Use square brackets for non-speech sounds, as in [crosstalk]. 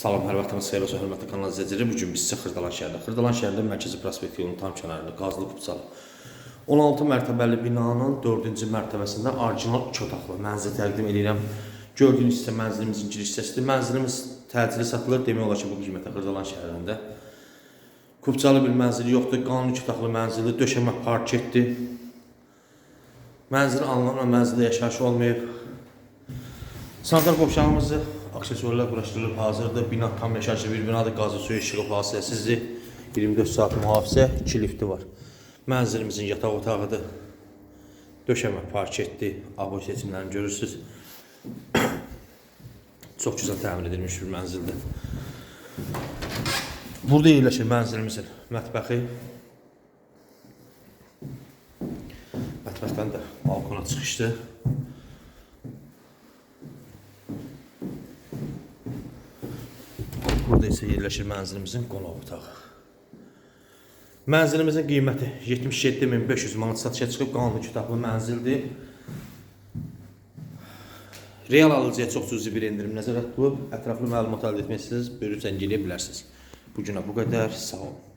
Salam, hər vaxtınız xeyir olsun, hörmətli kanal izləyiciləri. Bu gün biz sizə Xırdalan şəhərində, Xırdalan şəhərində Mərkəzi Prospekt yolunun tam kənarında Qazlı Kupçalı 16 mərtəbəli binanın 4-cü mərtəbəsində orijinal 2 otaqlı mənzil təqdim edirəm. Gördüyünüz hissə mənzilimizin giriş hissəsidir. Mənzilimiz təcili satılır. Demək olar ki, bu qiymətə Xırdalan şəhərində. Kupçalı bir mənzili yoxdur. Qanun 2 otaqlı mənzili, döşəmə parketdir. Mənzil alınan mənzildə yaşayış olmayıb. Sanitar qovşağımızı aksesuarlar quraşdırılıb hazırdır. Bina tam yaşayışlı bir binadır. Qazı suyu işığı fasiləsizdir. 24 saat mühafizə, 2 lifti var. Mənzilimizin yataq otağıdır. Döşəmə parketdir. Abo seçimlərini görürsüz. [coughs] Çox gözəl təmin edilmiş bir mənzildir. Burada yerləşir mənzilimizin mətbəxi. Mətbəxdən də balkona çıxışdır. Burada isə yerləşir mənzilimizin qonaq otağı. Mənzilimizin qiyməti 77500 manat satışa çıxıb qanun kitablı mənzildir. Real alıcıya çox cüzi bir endirim nəzərdə tutulub. Ətraflı məlumat əldə etmək istəyirsiniz, buyurun zəng edə bilərsiniz. Bu günə bu qədər. Sağ olun.